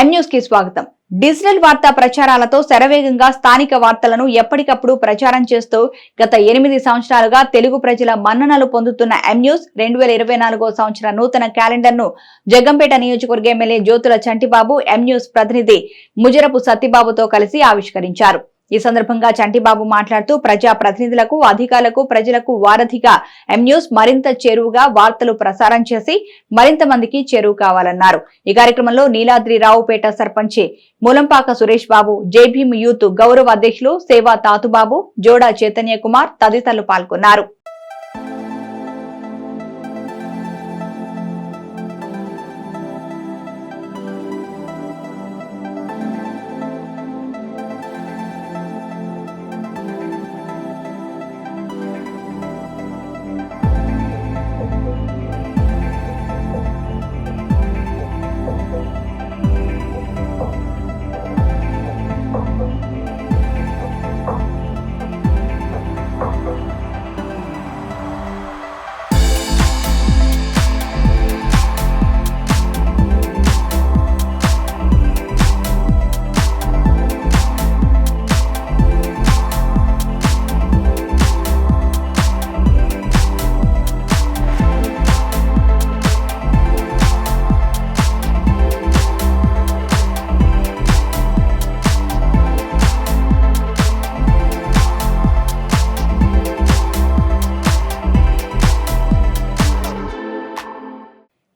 కి స్వాగతం. డిజిటల్ వార్తా ప్రచారాలతో శరవేగంగా స్థానిక వార్తలను ఎప్పటికప్పుడు ప్రచారం చేస్తూ గత ఎనిమిది సంవత్సరాలుగా తెలుగు ప్రజల మన్ననలు పొందుతున్న ఎంన్యూస్ రెండు వేల ఇరవై నాలుగో సంవత్సర నూతన క్యాలెండర్ను జగ్గంపేట నియోజకవర్గ ఎమ్మెల్యే జ్యోతుల చంటిబాబు ఎంన్యూస్ ప్రతినిధి ముజరపు సత్యబాబుతో కలిసి ఆవిష్కరించారు. ఈ సందర్భంగా చంటిబాబు మాట్లాడుతూ ప్రజా ప్రతినిధులకు అధికారులకు ప్రజలకు వారధిగా ఎంన్యూస్ మరింత చేరువుగా వార్తలు ప్రసారం చేసి మరింత మందికి చేరువు కావాలన్నారు. ఈ కార్యక్రమంలో నీలాద్రి రావుపేట సర్పంచి మూలంపాక సురేష్ బాబు జేభీమ్ యూత్ గౌరవ అధ్యక్షులు సేవా తాతుబాబు జోడా చైతన్య కుమార్ తదితరులు పాల్గొన్నారు.